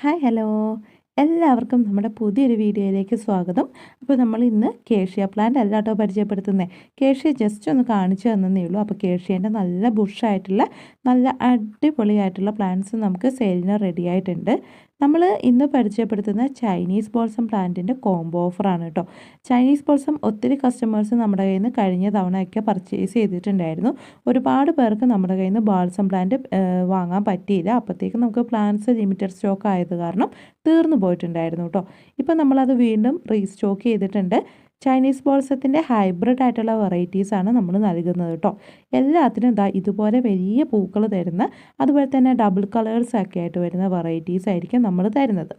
Hi hello എല്ലാവർക്കും നമ്മുടെ പുതിയൊരു വീഡിയോയിലേക്ക് സ്വാഗതം. അപ്പോൾ നമ്മൾ ഇന്ന് കേഷ്യ പ്ലാന്റ് അല്ല കേട്ടോ പരിചയപ്പെടുത്തുന്നത് കേഷ്യ ജസ്റ്റ് ഒന്ന് കാണിച്ചു തന്നേ ഉള്ളൂ. അപ്പോൾ കേഷ്യേന്റെ നല്ല ബുഷായിട്ടുള്ള നല്ല അടിപൊളിയായിട്ടുള്ള പ്ലാന്റ്സ് നമുക്ക് സെയിലിന് റെഡി ആയിട്ടുണ്ട്. നമ്മൾ ഇന്ന് പരിചയപ്പെടുത്തുന്ന ചൈനീസ് ബോൾസം പ്ലാന്റിന്റെ കോംബോ ഓഫറാണ് കേട്ടോ. ചൈനീസ് ബോൾസം ഒത്തിരി കസ്റ്റമേഴ്സ് നമ്മുടെ കയ്യിൽ നിന്ന് കഴിഞ്ഞ തവണയൊക്കെ പർച്ചേസ് ചെയ്തിട്ടുണ്ടായിരുന്നു. ഒരുപാട് പേർക്ക് നമ്മുടെ കയ്യിൽ നിന്ന് ബോൾസം പ്ലാന്റ് വാങ്ങാൻ പറ്റിയില്ല. അപ്പോഴത്തേക്കും നമുക്ക് പ്ലാന്റ്സ് ലിമിറ്റഡ് സ്റ്റോക്ക് ആയത് കാരണം തീർന്നു പോയിട്ടുണ്ടായിരുന്നു കേട്ടോ. ഇപ്പം നമ്മളത് വീണ്ടും റീസ്റ്റോക്ക് ചെയ്തിട്ടുണ്ട്. ചൈനീസ് ബോൾസത്തിന്റെ ഹൈബ്രിഡ് ആയിട്ടുള്ള വെറൈറ്റീസാണ് നമ്മൾ നൽകുന്നത് കേട്ടോ എല്ലാത്തിനും ഇതാ ഇതുപോലെ വലിയ പൂക്കൾ തരുന്ന അതുപോലെ തന്നെ ഡബിൾ കളേഴ്സ് ഒക്കെ ആയിട്ട് വരുന്ന വെറൈറ്റീസ് ആയിരിക്കും നമ്മൾ തരുന്നത്.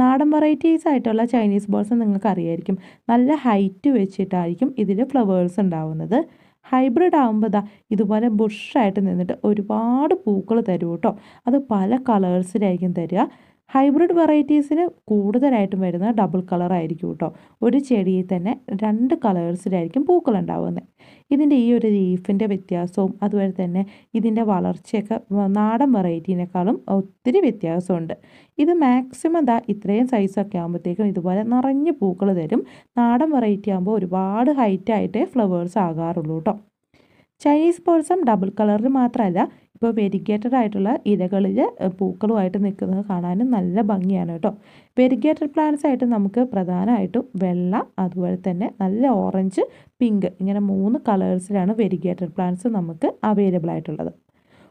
നാടൻ വെറൈറ്റീസ് ആയിട്ടുള്ള ചൈനീസ് ബോൾസ് നിങ്ങൾക്ക് അറിയായിരിക്കും നല്ല ഹൈറ്റ് വെച്ചിട്ടായിരിക്കും ഇതിൽ ഫ്ലവേഴ്സ് ഉണ്ടാവുന്നത്. ഹൈബ്രിഡ് ആകുമ്പോൾ ഇതാ ഇതുപോലെ ബുഷായിട്ട് നിന്നിട്ട് ഒരുപാട് പൂക്കൾ തരും കേട്ടോ അത് പല കളേഴ്സിലായിരിക്കും തരിക ഹൈബ്രിഡ് വെറൈറ്റീസിന് കൂടുതലായിട്ടും വരുന്ന ഡബിൾ കളർ ആയിരിക്കും കേട്ടോ ഒരു ചെടിയിൽ തന്നെ രണ്ട് കളേഴ്സിലായിരിക്കും പൂക്കൾ ഉണ്ടാവുന്നത് ഇതിന്റെ ഈ ഒരു ലീഫിന്റെ വ്യത്യാസവും അതുപോലെ തന്നെ ഇതിന്റെ വളർച്ചയൊക്കെ നാടൻ വെറൈറ്റീനേക്കാളും ഒത്തിരി വ്യത്യാസമുണ്ട്. ഇത് മാക്സിമം ദാ ഇത്രയും സൈസൊക്കെ ആകുമ്പോഴത്തേക്കും ഇതുപോലെ നിറഞ്ഞ് പൂക്കൾ തരും. നാടൻ വെറൈറ്റി ആകുമ്പോൾ ഒരുപാട് ഹൈറ്റായിട്ടേ ഫ്ലവേഴ്സ് ആകാറുള്ളൂ കേട്ടോ ചൈനീസ് പേഴ്സം ഡബിൾ കളറിൽ മാത്രമല്ല ഇപ്പോൾ വെരിഗേറ്റഡ് ആയിട്ടുള്ള ഇലകളിൽ പൂക്കളുമായിട്ട് നിൽക്കുന്നത് കാണാനും നല്ല ഭംഗിയാണ് കേട്ടോ. വെരിഗേറ്റഡ് പ്ലാന്റ്സ് ആയിട്ട് നമുക്ക് പ്രധാനമായിട്ടും വെള്ള അതുപോലെ തന്നെ നല്ല ഓറഞ്ച് പിങ്ക് ഇങ്ങനെ മൂന്ന് കളേഴ്സിലാണ് വെരിഗേറ്റഡ് പ്ലാന്റ്സ് നമുക്ക് അവൈലബിൾ ആയിട്ടുള്ളത്.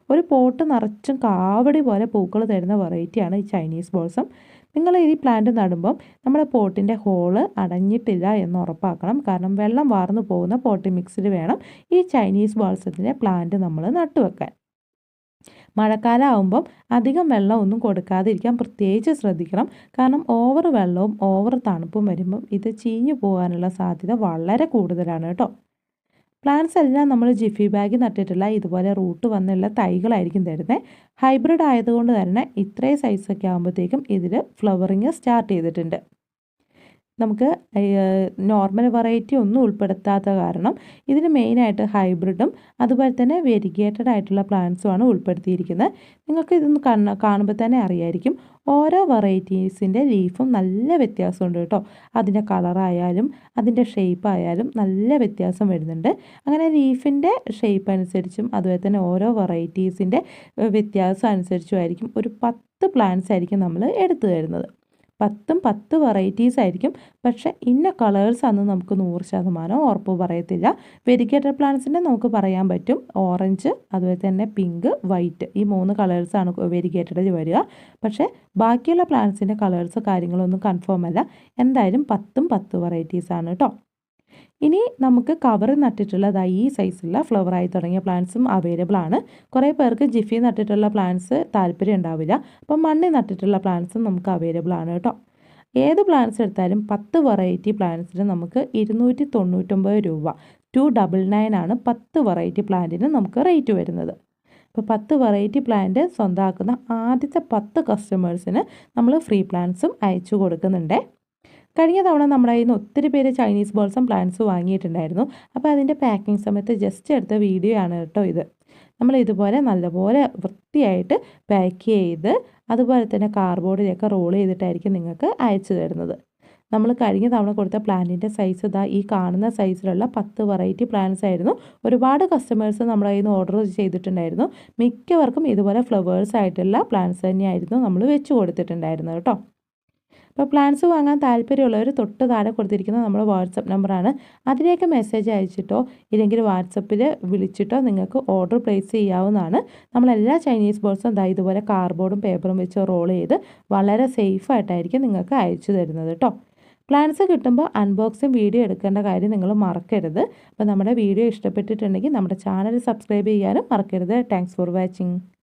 ഒരു പോട്ട് നിറച്ചും കാവടി പോലെ പൂക്കൾ തരുന്ന വെറൈറ്റിയാണ് ഈ ചൈനീസ് ബോൾസം. നിങ്ങൾ ഈ പ്ലാന്റ് നടുമ്പം നമ്മുടെ പോട്ടിന്റെ ഹോൾ അടഞ്ഞിട്ടില്ല എന്ന് ഉറപ്പാക്കണം. കാരണം വെള്ളം വാർന്നു പോകുന്ന പോട്ടി മിക്സിൽ വേണം ഈ ചൈനീസ് ബോൾസത്തിന്റെ പ്ലാന്റ് നമ്മൾ നട്ടുവെക്കാൻ. മഴക്കാലം ആകുമ്പം അധികം വെള്ളം ഒന്നും കൊടുക്കാതിരിക്കാൻ പ്രത്യേകിച്ച് ശ്രദ്ധിക്കണം. കാരണം ഓവർ വെള്ളവും ഓവർ തണുപ്പും വരുമ്പം ഇത് ചീഞ്ഞു പോകാനുള്ള സാധ്യത വളരെ കൂടുതലാണ് കേട്ടോ. പ്ലാന്റ്സ് എല്ലാം നമ്മൾ ജിഫി ബാഗ് നട്ടിട്ടുള്ള ഇതുപോലെ റൂട്ട് വന്നുള്ള തൈകളായിരിക്കും തരുന്നത് ഹൈബ്രിഡ് ആയതുകൊണ്ട് തന്നെ ഇത്രയും സൈസൊക്കെ ആകുമ്പോഴത്തേക്കും ഇതിൽ ഫ്ലവറിങ് സ്റ്റാർട്ട് ചെയ്തിട്ടുണ്ട്. നമുക്ക് നോർമൽ വെറൈറ്റി ഒന്നും ഉൾപ്പെടുത്താത്ത കാരണം ഇതിന് മെയിനായിട്ട് ഹൈബ്രിഡും അതുപോലെ തന്നെ വെരിഗേറ്റഡ് ആയിട്ടുള്ള പ്ലാന്റ്സുമാണ് ഉൾപ്പെടുത്തിയിരിക്കുന്നത്. നിങ്ങൾക്ക് ഇതൊന്ന് കണ്ണ് കാണുമ്പോൾ തന്നെ അറിയായിരിക്കും. ഓരോ വെറൈറ്റീസിന്റെ ലീഫും നല്ല വ്യത്യാസമുണ്ട് കേട്ടോ. അതിന്റെ കളറായാലും അതിന്റെ ഷേപ്പ് ആയാലും നല്ല വ്യത്യാസം വരുന്നുണ്ട്. അങ്ങനെ ലീഫിന്റെ ഷേപ്പ് അനുസരിച്ചും അതുപോലെ തന്നെ ഓരോ വെറൈറ്റീസിന്റെ വ്യത്യാസം അനുസരിച്ചുമായിരിക്കും ഒരു പത്ത് പ്ലാന്റ്സ് ആയിരിക്കും നമ്മൾ എടുത്തു തരുന്നത്. പത്തും പത്ത് വെറൈറ്റീസ് ആയിരിക്കും. പക്ഷേ ഇന്ന കളേഴ്സ് അന്ന് നമുക്ക് നൂറ് ശതമാനം ഉറപ്പ് പറയത്തില്ല. വെരിക്കേറ്റഡ് പ്ലാന്റ്സിന്റെ നമുക്ക് പറയാൻ പറ്റും. ഓറഞ്ച് അതുപോലെ തന്നെ പിങ്ക് വൈറ്റ് ഈ മൂന്ന് കളേഴ്സാണ് വെരിക്കേറ്റഡിൽ വരിക. പക്ഷേ ബാക്കിയുള്ള പ്ലാന്റ്സിന്റെ കളേഴ്സ് കാര്യങ്ങളൊന്നും കൺഫേം അല്ല. എന്തായാലും പത്തും പത്ത് വെറൈറ്റീസാണ് കേട്ടോ ഇനി നമുക്ക് കവർ നട്ടിട്ടുള്ളത് ഈ സൈസുള്ള ഫ്ലവറായി തുടങ്ങിയ പ്ലാന്റ്സും അവൈലബിൾ ആണ്. കുറേ പേർക്ക് ജിഫി നട്ടിട്ടുള്ള പ്ലാന്റ്സ് താല്പര്യം ഉണ്ടാവില്ല. അപ്പം മണ്ണിൽ നട്ടിട്ടുള്ള പ്ലാന്റ്സും നമുക്ക് അവൈലബിൾ ആണ് കേട്ടോ. ഏത് പ്ലാന്റ്സ് എടുത്താലും പത്ത് വെറൈറ്റി പ്ലാന്റ്സിന് നമുക്ക് ഇരുന്നൂറ്റി തൊണ്ണൂറ്റൊമ്പത് രൂപ. ടു ഡബിൾ നയൻ ആണ് പത്ത് വെറൈറ്റി പ്ലാന്റിന് നമുക്ക് റേറ്റ് വരുന്നത്. അപ്പോൾ പത്ത് വെറൈറ്റി പ്ലാന്റ് സ്വന്തമാക്കുന്ന ആദ്യത്തെ പത്ത് കസ്റ്റമേഴ്സിന് നമ്മൾ ഫ്രീ പ്ലാന്റ്സും അയച്ചു കൊടുക്കുന്നുണ്ട്. കഴിഞ്ഞ തവണ നമ്മുടെ കയ്യിൽ നിന്ന് ഒത്തിരി പേര് ചൈനീസ് ബോൾസും പ്ലാന്റ്സും വാങ്ങിയിട്ടുണ്ടായിരുന്നു. അപ്പോൾ അതിന്റെ പാക്കിംഗ് സമയത്ത് ജസ്റ്റ് എടുത്ത വീഡിയോ ആണ് കേട്ടോ ഇത്. നമ്മൾ ഇതുപോലെ നല്ലപോലെ വൃത്തിയായിട്ട് പാക്ക് ചെയ്ത് അതുപോലെ തന്നെ കാർബോർഡിലൊക്കെ റോൾ ചെയ്തിട്ടായിരിക്കും നിങ്ങൾക്ക് അയച്ചു തരുന്നത്. നമ്മൾ കഴിഞ്ഞ തവണ കൊടുത്ത പ്ലാന്റിന്റെ സൈസ് ഇതാ ഈ കാണുന്ന സൈസിലുള്ള പത്ത് വെറൈറ്റി പ്ലാന്റ്സ് ആയിരുന്നു. ഒരുപാട് കസ്റ്റമേഴ്സ് നമ്മുടെ നിന്ന് ഓർഡർ ചെയ്തിട്ടുണ്ടായിരുന്നു. മിക്കവർക്കും ഇതുപോലെ ഫ്ലവേഴ്സ് ആയിട്ടുള്ള പ്ലാന്റ്സ് തന്നെയായിരുന്നു നമ്മൾ വെച്ച് കൊടുത്തിട്ടുണ്ടായിരുന്നത് കേട്ടോ. അപ്പോൾ പ്ലാൻസ് വാങ്ങാൻ താല്പര്യമുള്ളവർ തൊട്ട് താഴെ കൊടുത്തിരിക്കുന്ന നമ്മുടെ വാട്സപ്പ് നമ്പറാണ് അതിലേക്ക് മെസ്സേജ് അയച്ചിട്ടോ ഇല്ലെങ്കിൽ വാട്സപ്പിൽ വിളിച്ചിട്ടോ നിങ്ങൾക്ക് ഓർഡർ പ്ലേസ് ചെയ്യാവുന്നതാണ്. നമ്മളെല്ലാ ചൈനീസ് ബോൾസും ദാ ഇതുപോലെ കാർഡ്ബോർഡും പേപ്പറും വെച്ച് റോൾ ചെയ്ത് വളരെ സേഫായിട്ടായിരിക്കും നിങ്ങൾക്ക് അയച്ചു തരുന്നത് കേട്ടോ പ്ലാൻസ് കിട്ടുമ്പോൾ അൺബോക്സിങ് വീഡിയോ എടുക്കേണ്ട കാര്യം നിങ്ങൾ മറക്കരുത്. അപ്പോൾ നമ്മുടെ വീഡിയോ ഇഷ്ടപ്പെട്ടിട്ടുണ്ടെങ്കിൽ നമ്മുടെ ചാനൽ സബ്സ്ക്രൈബ് ചെയ്യാനും മറക്കരുത്. Thanks for watching